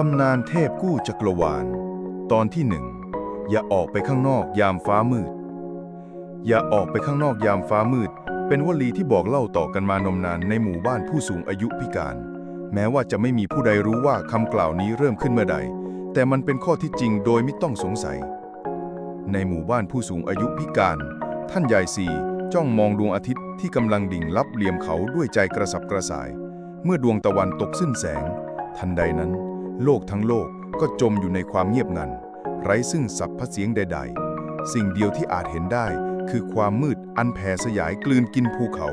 ตำนานเทพกู้จักรวาล ตอนที่หนึ่งอย่าออกไปข้างนอกยามฟ้ามืด อย่าออกไปข้างนอกยามฟ้ามืด เป็นวลีที่บอกเล่าต่อกันมานมนานในหมู่บ้านผู้สูงอายุพิการ แม้ว่าจะไม่มีผู้ใดรู้ว่าคำกล่าวนี้เริ่มขึ้นเมื่อใด แต่มันเป็นข้อที่จริงโดยไม่ต้องสงสัย ในหมู่บ้านผู้สูงอายุพิการ ท่านยายสีจ้องมองดวงอาทิตย์ที่กำลังดิ่งลับเหลี่ยมเขาด้วยใจกระสับกระส่าย เมื่อดวงตะวันตกสิ้นแสง ทันใดนั้น โลกทั้งโลกก็จมอยู่ในความเงียบงัน ไร้ซึ่งสับพเสียงใด ๆ สิ่งเดียวที่อาจเห็นได้คือความมืดอันแผ่สยายกลืนกินภูเขา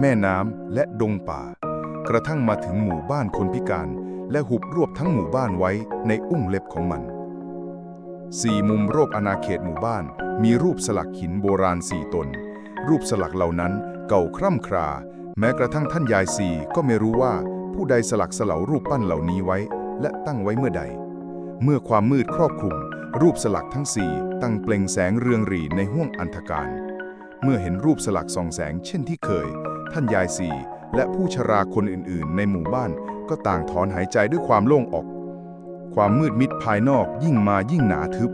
แม่น้ำและดงป่า กระทั่งมาถึงหมู่บ้านคนพิการ และหุบรวบทั้งหมู่บ้านไว้ในอุ้งเล็บของมันสี่มุมรอบอาณาเขตหมู่บ้าน มีรูปสลักหินโบราณสี่ตน รูปสลักเหล่านั้นเก่าคร่ำครา แม้กระทั่งท่านยายสี่ก็ไม่รู้ว่าผู้ใดสลักสลารูปปั้นเหล่านี้ไว้ และตั้งไว้เมื่อใด เมื่อความมืดครอบคลุม รูปสลักทั้งสี่ตั้งเปล่งแสงเรืองรีในห้วงอันธการ เมื่อเห็นรูปสลักส่องแสงเช่นที่เคย ท่านยายสีและผู้ชราคนอื่นๆ ในหมู่บ้านก็ต่างถอนหายใจด้วยความโล่งอก ความมืดมิดภายนอกยิ่งมายิ่งหนาทึบ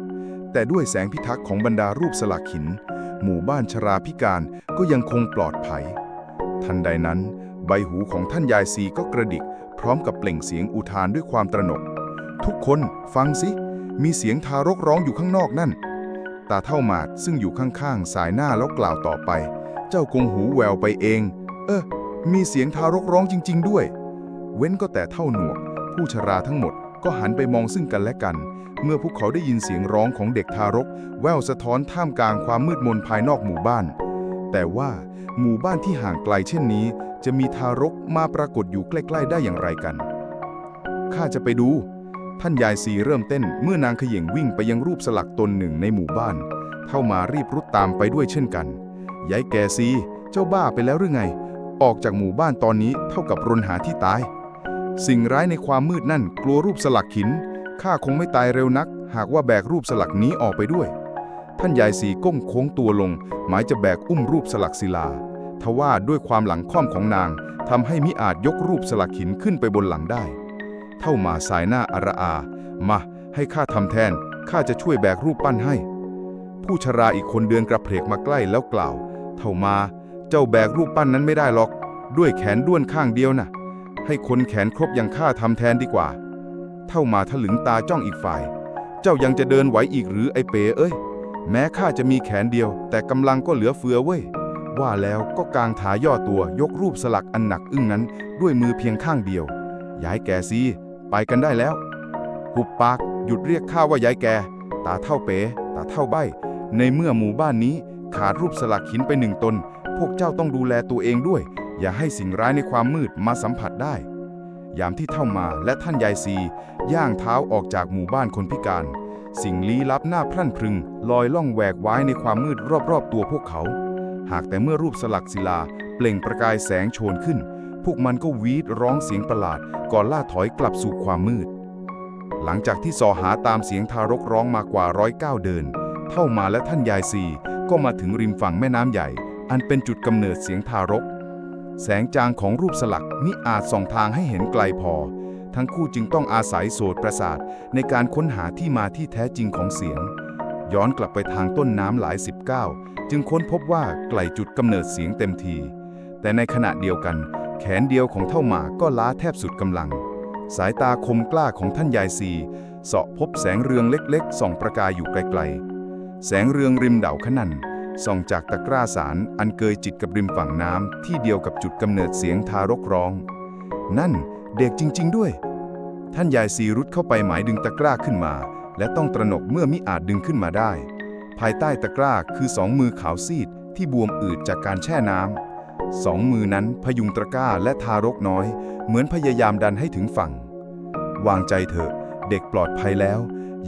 แต่ด้วยแสงพิทักษ์ของบรรดารูปสลักหิน หมู่บ้านชราพิการก็ยังคงปลอดภัย ทันใดนั้น ใบหูของท่านยายซีก็กระดิก ร้อมกับเปล่งเสียงอุทานด้วยความตระหนก ทุกคนฟังสิ มีเสียงทารกร้องอยู่ข้างนอกนั่น ตาเท่าหมาดซึ่งอยู่ข้างๆ สายหน้าแล้วกล่าวต่อไป เจ้าคงหูแววไปเอง เออ มีเสียงทารกร้องจริง ๆ ด้วย เว้นก็แต่เท่าหนวก ผู้ชราทั้งหมดก็หันไปมองซึ่งกันและกัน เมื่อพวกเขาได้ยินเสียงร้องของเด็กทารก แววสะท้อนท่ามกลางความมืดมนภายนอกหมู่บ้าน แต่ว่าหมู่บ้านที่ห่างไกลเช่นนี้ จะมีทารกมาปรากฏอยู่ใกล้ ๆ ได้อย่างไรกันข้าจะไปดู ท่านยายสีเริ่มเต้นเมื่อนางเขย่งวิ่งไปยังรูปสลักตนหนึ่งในหมู่บ้าน เท่ามารีบรุดตามไปด้วยเช่นกัน ยายแกซี เจ้าบ้าไปแล้วหรือไง ออกจากหมู่บ้านตอนนี้เท่ากับรนหาที่ตาย สิ่งร้ายในความมืดนั่นกลัวรูปสลักหิน ข้าคงไม่ตายเร็วนัก หากว่าแบกรูปสลักนี้ออกไปด้วย ท่านยายสีก้มโค้งตัวลง หมายจะแบกอุ้มรูปสลักศิลา ทว่าด้วยความหลังค่อมของนางทำให้มิอาจยกรูปสลักหินขึ้นไปบนหลังได้ เท่ามาสายหน้าอาระอา มาให้ข้าทำแทน ข้าจะช่วยแบกรูปปั้นให้ ผู้ชราอีกคนเดินกระเพกมาใกล้แล้วกล่าว เท่ามา เจ้าแบกรูปปั้นนั้นไม่ได้หรอก ด้วยแขนด้วนข้างเดียวน่ะ ให้คนแขนครบอย่างข้าทำแทนดีกว่า เท่ามาถลึงตาจ้องอีกฝ่าย เจ้ายังจะเดินไหวอีกหรือไอเป๋เอ้ย แม้ข้าจะมีแขนเดียว แต่กำลังก็เหลือเฟือเว้ย ว่าแล้วก็กางขาย่อตัวยกรูปสลักอันหนักอึ้งนั้นด้วยมือเพียงข้างเดียว ยายแกซีไปกันได้แล้ว หุบปากหยุดเรียกข้าว่ายายแก ตาเท่าเป๋ ตาเท่าใบ ในเมื่อหมู่บ้านนี้ขาดรูปสลักหินไปหนึ่งตน พวกเจ้าต้องดูแลตัวเองด้วย อย่าให้สิ่งร้ายในความมืดมาสัมผัสได้ ยามที่เท่ามาและท่านยายซี ย่างเท้าออกจากหมู่บ้านคนพิการ สิ่งลี้ลับหน้าพรั่นพรึง ลอยล่องแหวกไว้ในความมืดรอบๆตัวพวกเขา หากแต่เมื่อรูปสลักศิลา เปล่งประกายแสงโชนขึ้น พวกมันก็วีดร้องเสียงประหลาด ก่อนล่าถอยกลับสู่ความมืด หลังจากที่สอหาตามเสียงทารกร้องมากว่าร้อยเก้าเดิน เท่ามาและท่านยายซีก็มาถึงริมฝั่งแม่น้ำใหญ่ อันเป็นจุดกำเนิดเสียงทารก แสงจางของรูปสลักมิอาจส่องทางให้เห็นไกลพอ ทั้งคู่จึงต้องอาศัยโสตประสาทในการค้นหาที่มาที่แท้จริงของเสียง ย้อนกลับไปทางต้นน้ำหลายสิบก้าว จึงค้นพบว่าไกลจุดกำเนิดเสียงเต็มที แต่ในขณะเดียวกัน แขนเดียวของเท่าหมาก็ล้าแทบสุดกำลัง สายตาคมกล้าของท่านยายซีเสาะพบแสงเรืองเล็กๆส่องประกายอยู่ไกลๆ แสงเรืองริมเดาขนันส่องจากตะกร้าสารอันเกยจิตกับริมฝั่งน้ำที่เดียวกับจุดกำเนิดเสียงทารกร้อง นั่นเด็กจริง ๆ ด้วย ท่านยายซีรุดเข้าไปหมายดึงตะกร้าขึ้นมา และต้องตระหนกเมื่อมิอาจดึงขึ้นมาได้ ภายใต้ตะกร้าคือสองมือขาวซีดที่บวมอืดจากการแช่น้ำสองมือนั้นพยุงตะกร้าและทารกน้อย เหมือนพยายามดันให้ถึงฝั่ง วางใจเถอะ เด็กปลอดภัยแล้ว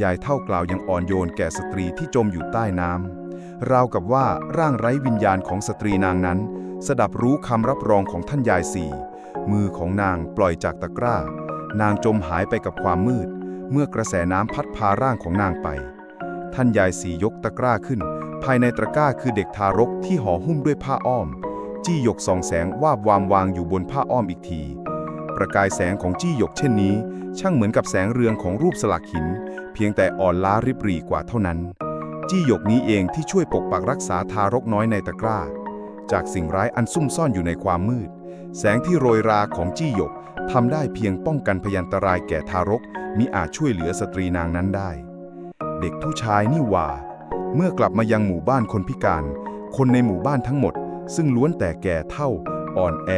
ยายเท่ากล่าวยังอ่อนโยนแก่สตรีที่จมอยู่ใต้น้ำราวกับว่าร่างไร้วิญญาณของสตรีนางนั้น สดับรู้คำรับรองของท่านยายสี่มือของนางปล่อยจากตะกร้า นางจมหายไปกับความมืด เมื่อกระแสน้ำพัดพาร่างของนางไป ท่านยายสียกตะกร้าขึ้น ภายในตะกร้าคือเด็กทารกที่ห่อหุ้มด้วยผ้าอ้อม จี้หยกส่องแสงวาบวามวางอยู่บนผ้าอ้อมอีกที ประกายแสงของจี้หยกเช่นนี้ ช่างเหมือนกับแสงเรืองของรูปสลักหิน เพียงแต่อ่อนล้าริบหรี่กว่าเท่านั้น จี้หยกนี้เองที่ช่วยปกปักรักษาทารกน้อยในตะกร้า จากสิ่งร้ายอันซุ่มซ่อนอยู่ในความมืด แสงที่โรยราของจี้หยกทำได้เพียงป้องกันพยันตรายแก่ทารกมิอาจช่วยเหลือสตรีนางนั้นได้ เด็กผู้ชายนี่ว่า เมื่อกลับมายังหมู่บ้านคนพิการ คนในหมู่บ้านทั้งหมด ซึ่งล้วนแต่แก่เท่า อ่อนแอ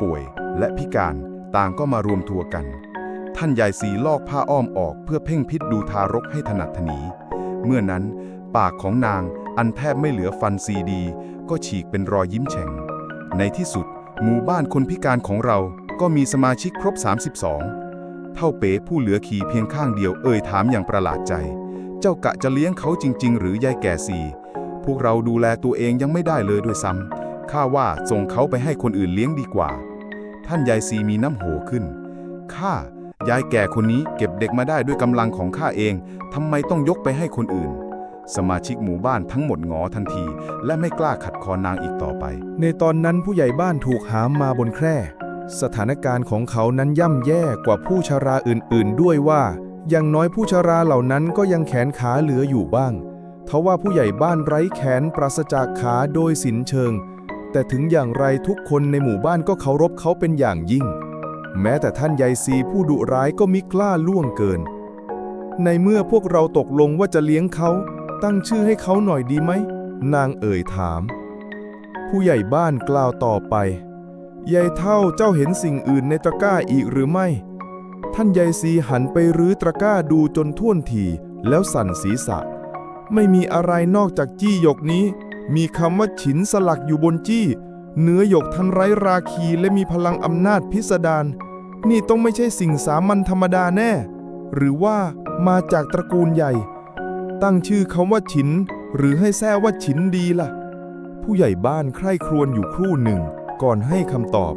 ป่วย และพิการ ต่างก็มารวมตัวกัน ท่านยายสีลอกผ้าอ้อมออกเพื่อเพ่งพิษดูทารกให้ถนัดถนี เมื่อนั้น ปากของนางอันแทบไม่เหลือฟันซีดี ก็ฉีกเป็นรอยยิ้มแฉ่ง ในที่สุด หมู่บ้านคนพิการของเราก็มีสมาชิกครบ 32 เท่าเป๋ผู้เหลือขี่เพียงข้างเดียวเอ่ยถามอย่างประหลาดใจ เจ้ากะจะเลี้ยงเขาจริง ๆ หรือยายแก่สีพวกเราดูแลตัวเองยังไม่ได้เลยด้วยซ้ำข้าว่าส่งเขาไปให้คนอื่นเลี้ยงดีกว่า ท่านยายซีมีน้ำโหขึ้น ข้ายายแก่คนนี้เก็บเด็กมาได้ด้วยกำลังของข้าเองทำไมต้องยกไปให้คนอื่น สมาชิกหมู่บ้านทั้งหมดงอทันที และไม่กล้าขัดคอนางอีกต่อไป ในตอนนั้นผู้ใหญ่บ้านถูกหามมาบนแคร่ สถานการณ์ของเขานั้นย่ำแย่กว่าผู้ชราอื่นๆ ด้วยว่า อย่างน้อยผู้ชราเหล่านั้นก็ยังแขนขาเหลืออยู่บ้าง ทว่าผู้ใหญ่บ้านไร้แขนปราศจากขาโดยสินเชิง แต่ถึงอย่างไรทุกคนในหมู่บ้านก็เคารพเขาเป็นอย่างยิ่ง แม้แต่ท่านยายซีผู้ดุร้ายก็มิกล้าล่วงเกิน ในเมื่อพวกเราตกลงว่าจะเลี้ยงเขา ตั้งชื่อให้เขาหน่อยดีไหม นางเอ่ยถาม ผู้ใหญ่บ้านกล่าวต่อไปยายเท่าเจ้าเห็นสิ่งอื่นในตะกร้าอีกหรือไม่ ท่านยายซีหันไปรื้อตะกร้าดูจนท่วนที แล้วสั่นศีรษะ ไม่มีอะไรนอกจากจี้หยกนี้ มีคำว่าฉินสลักอยู่บนจี้ เนื้อหยกทันไร้ราคีและมีพลังอำนาจพิสดาร นี่ต้องไม่ใช่สิ่งสามัญธรรมดาแน่ หรือว่ามาจากตระกูลใหญ่ ตั้งชื่อคำว่าฉิน หรือให้แท้ว่าฉินดีล่ะ ผู้ใหญ่บ้านใคร่ครวญอยู่ครู่หนึ่ง ก่อนให้คำตอบ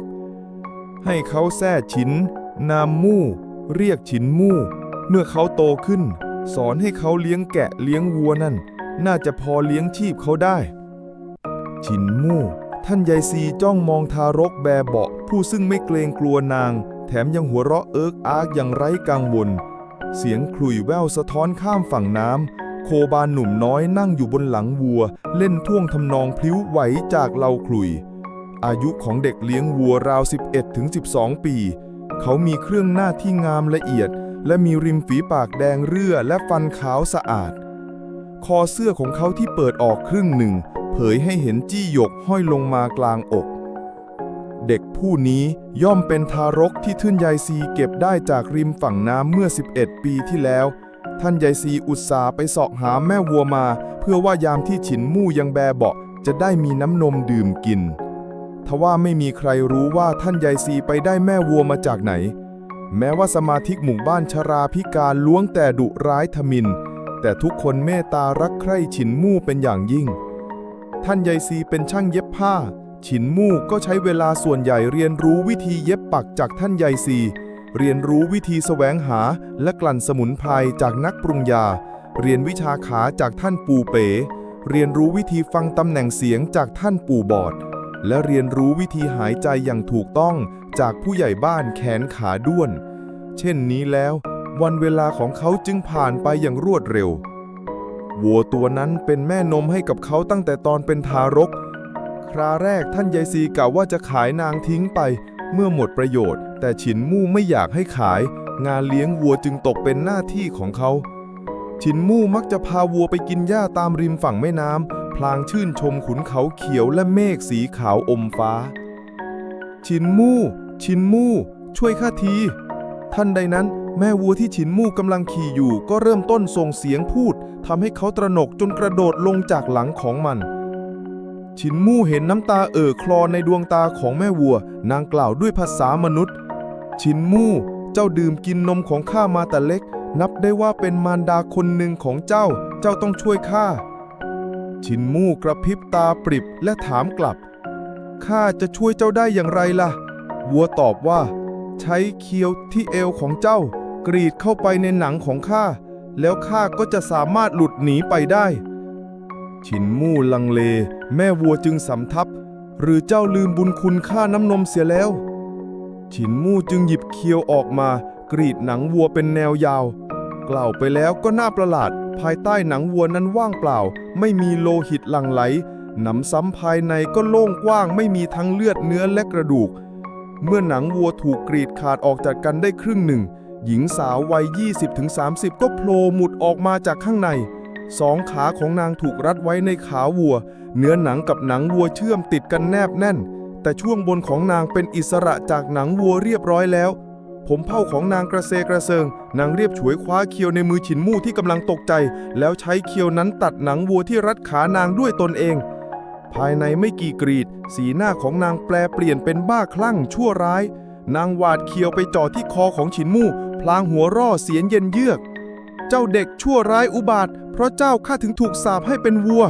ให้เขาแท้ฉิน นามมู่ เรียกฉินมู่ เมื่อเขาโตขึ้น สอนให้เขาเลี้ยงแกะเลี้ยงวัวนั่น น่าจะพอเลี้ยงชีพเขาได้ ฉินมู่ ท่านยายซีจ้องมองทารกแบเบาะผู้ซึ่งไม่เกรงกลัวนาง แถมยังหัวเราะเอิกอากอย่างไร้กังวล เสียงขลุ่ยแววสะท้อนข้ามฝั่งน้ำโคบานหนุ่มน้อยนั่งอยู่บนหลังวัว เล่นท่วงทำนองพลิ้วไหวจากเหล่าขลุย อายุของเด็กเลี้ยงวัวราว 11ถึง12 ปี เขามีเครื่องหน้าที่งามละเอียด และมีริมฝีปากแดงเรื่อและฟันขาวสะอาด คอเสื้อของเขาที่เปิดออกครึ่งหนึ่ง เผยให้เห็นจี้หยกห้อยลงมากลางอก เด็กผู้นี้ย่อมเป็นทารกที่ท่านยายซีเก็บได้จากริมฝั่งน้ำเมื่อ 11 ปีที่แล้ว ท่านยายซีอุตส่าห์ไปสาะหาแม่วัวมา เพื่อว่ายามที่ฉินมู่ยังแบเบาะจะได้มีน้ำนมดื่มกิน ทว่าไม่มีใครรู้ว่าท่านยายซีไปได้แม่วัวมาจากไหน แม้ว่าสมาชิกหมู่บ้านชราพิการล้วนแต่ดุร้ายทมิน แต่ทุกคนเมตตารักใคร่ฉินมู่เป็นอย่างยิ่ง ท่านยายซีเป็นช่างเย็บผ้า ฉินมู่ก็ใช้เวลาส่วนใหญ่เรียนรู้วิธีเย็บปักจากท่านยายซี เรียนรู้วิธีแสวงหาและกลั่นสมุนไพรจากนักปรุงยา เรียนวิชาขาจากท่านปู่เป๋ เรียนรู้วิธีฟังตำแหน่งเสียงจากท่านปู่บอด และเรียนรู้วิธีหายใจอย่างถูกต้องจากผู้ใหญ่บ้านแขนขาด้วน เช่นนี้แล้ว วันเวลาของเขาจึงผ่านไปอย่างรวดเร็ว วัวตัวนั้นเป็นแม่นมให้กับเขาตั้งแต่ตอนเป็นทารก คราแรกท่านยายซีกล่าวว่าจะขายนางทิ้งไป เมื่อหมดประโยชน์ แต่ฉินมู่ไม่อยากให้ขาย งานเลี้ยงวัวจึงตกเป็นหน้าที่ของเขาฉินมู่มักจะพาวัวไปกินหญ้าตามริมฝั่งแม่น้ำ พลางชื่นชมขุนเขาเขียวและเมฆสีขาวอมฟ้าฉินมู่ฉินมู่ ช่วยข้าที ท่านใดนั้นแม่วัวที่ฉินมู่กำลังขี่อยู่ก็เริ่มต้นส่งเสียงพูดทำให้เขาตระหนกจนกระโดดลงจากหลังของมัน ฉินมู่เห็นน้ำตาเอ่อคลอในดวงตาของแม่วัว นางกล่าวด้วยภาษามนุษย์ ฉินมู่เจ้าดื่มกินนมของข้ามาแต่เล็ก นับได้ว่าเป็นมารดาคนหนึ่งของเจ้า เจ้าต้องช่วยข้า ฉินมู่กระพริบตาปริบและถามกลับ ข้าจะช่วยเจ้าได้อย่างไรล่ะ วัวตอบว่า ใช้เคียวที่เอวของเจ้ากรีดเข้าไปในหนังของข้า แล้วข้าก็จะสามารถหลุดหนีไปได้ฉินมู่ลังเล แม่วัวจึงสำทับ หรือเจ้าลืมบุญคุณค่าน้ำนมเสียแล้วฉินมู่จึงหยิบเคียวออกมากรีดหนังวัวเป็นแนวยาว กล่าวไปแล้วก็น่าประหลาด ภายใต้หนังวัวนั้นว่างเปล่า ไม่มีโลหิตหลั่งไหลหนำซ้ำภายในก็โล่งกว้างไม่มีทั้งเลือดเนื้อและกระดูก เมื่อหนังวัวถูกกรีดขาดออกจากกันได้ครึ่งหนึ่ง หญิงสาววัย 20-30 ก็โผล่หมุดออกมาจากข้างในสองขาของนางถูกรัดไว้ในขาวัว เนื้อหนังกับหนังวัวเชื่อมติดกันแนบแน่น แต่ช่วงบนของนางเป็นอิสระจากหนังวัวเรียบร้อยแล้ว ผมเผ้าของนางกระเซกระเซิง นางเรียบฉวยคว้าเคียวในมือฉินมู่ที่กำลังตกใจ แล้วใช้เคียวนั้นตัดหนังวัวที่รัดขานางด้วยตนเอง ภายในไม่กี่กรีด สีหน้าของนางแปลเปลี่ยนเป็นบ้าคลั่งชั่วร้าย นางหวาดเคียวไปจ่อที่คอของฉินมู่ พลางหัวร่อเสียงเย็นเยือก เจ้าเด็กชั่วร้ายอุบาท เพราะเจ้าข้าถึงถูกสาปให้เป็นวัว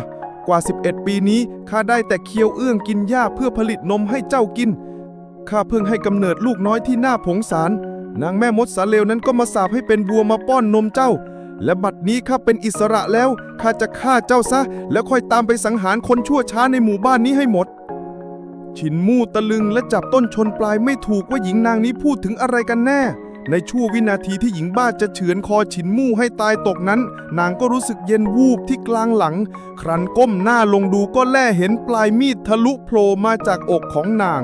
กว่า 11 ปีนี้ข้าได้แต่เคียวเอื้องกินหญ้าเพื่อผลิตนมให้เจ้ากิน ข้าเพิ่งให้กำเนิดลูกน้อยที่หน่าผงสาร นางแม่มดสาเลวนั้นก็มาสาปให้เป็นวัวมาป้อนนมเจ้า และบัดนี้ข้าเป็นอิสระแล้ว ข้าจะฆ่าเจ้าซะ แล้วค่อยตามไปสังหารคนชั่วช้าในหมู่บ้านนี้ให้หมดฉินมู่ตะลึงและจับต้นชนปลายไม่ถูกว่าหญิงนางนี้พูดถึงอะไรกันแน่ ในชั่ววินาทีที่หญิงบ้าจะเฉือนคอฉินมู่ให้ตายตกนั้น นางก็รู้สึกเย็นวูบที่กลางหลัง ครั้นก้มหน้าลงดูก็แล่เห็นปลายมีดทะลุโผล่มาจากอกของนาง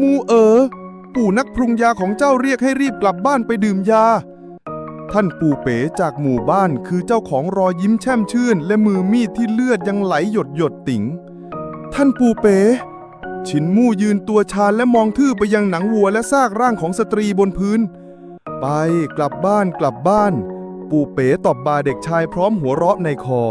มูเอ๋อปู่นักปรุงยาของเจ้าเรียกให้รีบกลับบ้านไปดื่มยา ท่านปู่เป๋จากหมู่บ้านคือเจ้าของรอยยิ้มแช่มชื่น และมือมีดที่เลือดยังไหลหยดหยดติ๋ง ท่านปู่เป๋ฉินมู่ยืนตัวชาและมองทื่อไปยังหนังวัวและซากร่างของสตรีบนพื้น ไปกลับบ้านกลับบ้าน ปู่เป๋ตอบบาเด็กชายพร้อมหัวเราะในคอ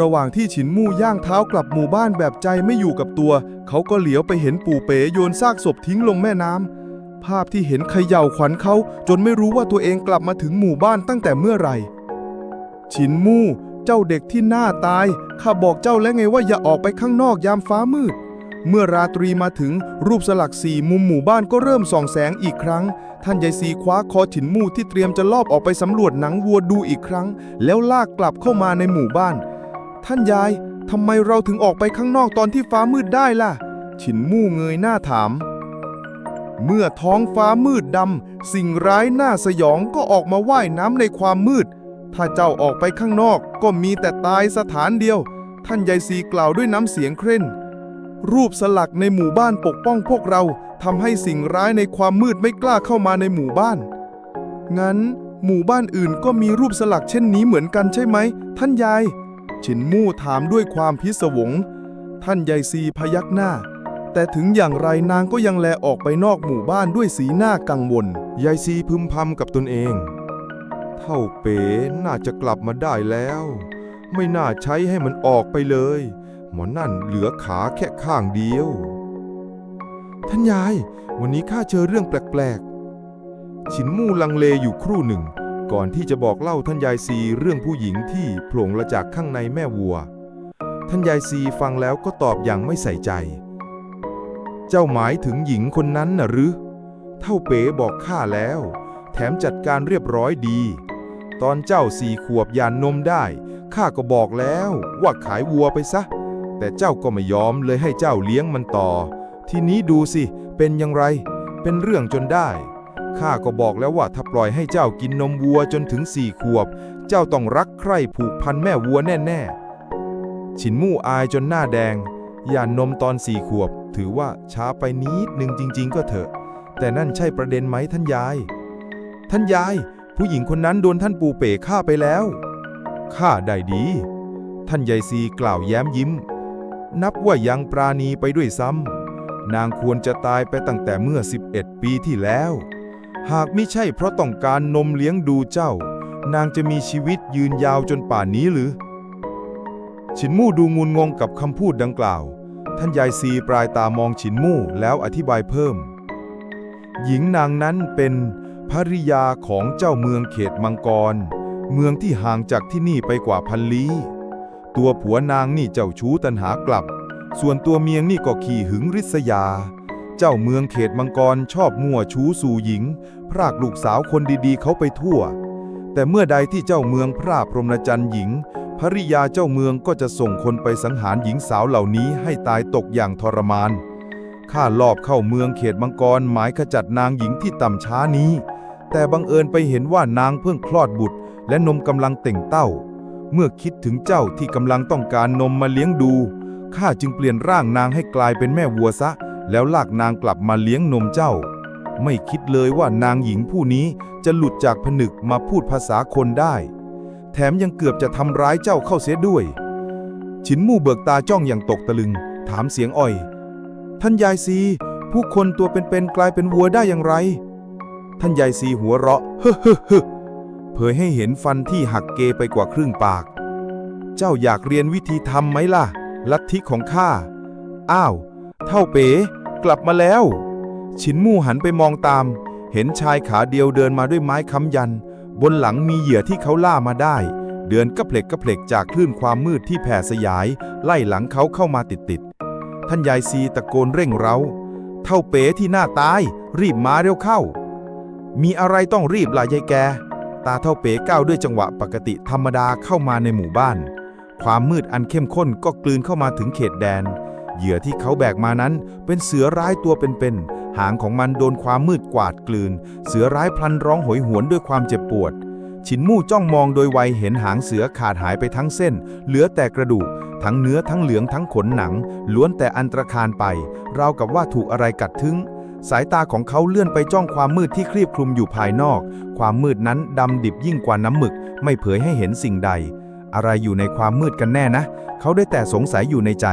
ระหว่างที่ฉินมู่ย่างเท้ากลับหมู่บ้านแบบใจไม่อยู่กับตัว เขาก็เหลียวไปเห็นปู่เป๋โยนซากศพทิ้งลงแม่น้ำ ภาพที่เห็นเขย่าขวัญเขา จนไม่รู้ว่าตัวเองกลับมาถึงหมู่บ้านตั้งแต่เมื่อไหร่ ฉินมู่ เจ้าเด็กที่หน้าตาย ข้าบอกเจ้าแล้วไงว่าอย่าออกไปข้างนอกยามฟ้ามืด เมื่อราตรีมาถึงรูปสลักสี่มุมหมู่บ้านก็เริ่มส่องแสงอีกครั้ง ท่านยายซีคว้าคอฉินมู่ที่เตรียมจะลอบออกไปสำรวจหนังวัวดูอีกครั้ง แล้วลากกลับเข้ามาในหมู่บ้าน ท่านยายทำไมเราถึงออกไปข้างนอกตอนที่ฟ้ามืดได้ล่ะ ฉินมู่เงยหน้าถาม เมื่อท้องฟ้ามืดดำสิ่งร้ายน่าสยองก็ออกมาว่ายน้ำในความมืด ถ้าเจ้าออกไปข้างนอกก็มีแต่ตายสถานเดียว ท่านยายซีกล่าวด้วยน้ำเสียงเคร่นรูปสลักในหมู่บ้านปกป้องพวกเราทำให้สิ่งร้ายในความมืดไม่กล้าเข้ามาในหมู่บ้าน งั้น หมู่บ้านอื่นก็มีรูปสลักเช่นนี้เหมือนกันใช่ไหม ท่านยาย ฉินมู่ถามด้วยความพิศวง ท่านยายซีพยักหน้า แต่ถึงอย่างไรนางก็ยังแลออกไปนอกหมู่บ้านด้วยสีหน้ากังวล ยายซีพึมพำกับตนเอง เท่าเป๋น่าจะกลับมาได้แล้ว ไม่น่าใช้ให้มันออกไปเลย หมอนั่นเหลือขาแค่ข้างเดียว ท่านยาย วันนี้ข้าเจอเรื่องแปลกๆ ฉินมู่ลังเลอยู่ครู่หนึ่ง ก่อนที่จะบอกเล่าท่านยายซีเรื่องผู้หญิงที่โผล่ละจากข้างในแม่วัว ท่านยายซีฟังแล้วก็ตอบอย่างไม่ใส่ใจ เจ้าหมายถึงหญิงคนนั้นน่ะหรือ เท่าเป๋บอกข้าแล้ว แถมจัดการเรียบร้อยดี ตอนเจ้าสี่ขวบยานนมได้ข้าก็บอกแล้วว่าขายวัวไปซะ แต่เจ้าก็ไม่ยอมเลยให้เจ้าเลี้ยงมันต่อ ทีนี้ดูสิเป็นอย่างไร เป็นเรื่องจนได้ ข้าก็บอกแล้วว่าถ้าปล่อยให้เจ้ากินนมวัวจนถึงสี่ขวบ เจ้าต้องรักใคร่ผูกพันแม่วัวแน่ๆ ฉินมู่อายจนหน้าแดงหย่านนมตอนสี่ขวบ ถือว่าช้าไปนิดหนึ่งจริง ๆ ก็เถอะ แต่นั่นใช่ประเด็นไหมท่านยาย ท่านยาย ผู้หญิงคนนั้นโดนท่านปูเป๋ฆ่าไปแล้วข้าได้ดี ท่านยายซีกล่าวแย้มยิ้ม นับว่ายังปราณีไปด้วยซ้ำนางควรจะตายไปตั้งแต่เมื่อ 11 ปีที่แล้ว หากไม่ใช่เพราะต้องการนมเลี้ยงดูเจ้า นางจะมีชีวิตยืนยาวจนป่านนี้หรือ ฉินมู่ดูงุนงงกับคำพูดดังกล่าว ท่านยายซีปลายตามองฉินมู่แล้วอธิบายเพิ่ม หญิงนางนั้นเป็นภริยาของเจ้าเมืองเขตมังกร เมืองที่ห่างจากที่นี่ไปกว่าพันลี้ ตัวผัวนางนี่เจ้าชู้ตันหากลับ ส่วนตัวเมียงนี่ก็ขี่หึงริษยา เจ้าเมืองเขตมังกรชอบมั่วชู้สู่หญิง พรากลูกสาวคนดีๆ เขาไปทั่ว แต่เมื่อใดที่เจ้าเมืองพรากพรหมจันทร์หญิงภริยาเจ้าเมืองก็จะส่งคนไปสังหารหญิงสาวเหล่านี้ให้ตายตกอย่างทรมาน ข้าลอบเข้าเมืองเขตมังกรหมายขจัดนางหญิงที่ต่ำช้านี้ แต่บังเอิญไปเห็นว่านางเพิ่งคลอดบุตร และนมกำลังเต่งเต้า เมื่อคิดถึงเจ้าที่กำลังต้องการนมมาเลี้ยงดู ข้าจึงเปลี่ยนร่างนางให้กลายเป็นแม่วัวซะ แล้วลากนางกลับมาเลี้ยงนมเจ้า ไม่คิดเลยว่านางหญิงผู้นี้จะหลุดจากผนึกมาพูดภาษาคนได้ แถมยังเกือบจะทำร้ายเจ้าเข้าเสียด้วย ฉินมู่เบิกตาจ้องอย่างตกตะลึง ถามเสียงอ่อย ท่านยายซี ผู้คนตัวเป็นๆกลายเป็นวัวได้อย่างไร ท่านยายซีหัวเราะฮึฮึฮึเผยให้เห็นฟันที่หักเกไปกว่าครึ่งปาก เจ้าอยากเรียนวิธีทำไหมล่ะ ลัทธิของข้า อ้าว เท่าเป๋ กลับมาแล้ว ฉินมู่หันไปมองตาม เห็นชายขาเดียวเดินมาด้วยไม้ค้ำยัน บนหลังมีเหยื่อที่เขาล่ามาได้ เดินกระเพลกกระเพลกจากคลื่นความมืดที่แผ่สยาย ไล่หลังเขาเข้ามาติดๆท่านยายซีตะโกนเร่งเร้า เท่าเป๋ที่หน้าตาย รีบมาเร็วเข้า มีอะไรต้องรีบล่ะยายแก ตาเท่าเป๋ก้าวด้วยจังหวะปกติธรรมดาเข้ามาในหมู่บ้าน ความมืดอันเข้มข้นก็กลืนเข้ามาถึงเขตแดน เหยื่อที่เขาแบกมานั้นเป็นเสือร้ายตัวเป็นๆ หางของมันโดนความมืดกวาดกลืน เสือร้ายพลันร้องโหยหวนด้วยความเจ็บปวด ฉินมู่จ้องมองโดยไวเห็นหางเสือขาดหายไปทั้งเส้น เหลือแต่กระดูก ทั้งเนื้อทั้งเหลืองทั้งขนหนัง ล้วนแต่อันตรคานไป ราวกับว่าถูกอะไรกัดทึ้ง สายตาของเขาเลื่อนไปจ้องความมืดที่คลีบคลุมอยู่ภายนอก ความมืดนั้นดำดิบยิ่งกว่าน้ำหมึก ไม่เผยให้เห็นสิ่งใด อะไรอยู่ในความมืดกันแน่นะ เขาได้แต่สงสัยอยู่ในใจ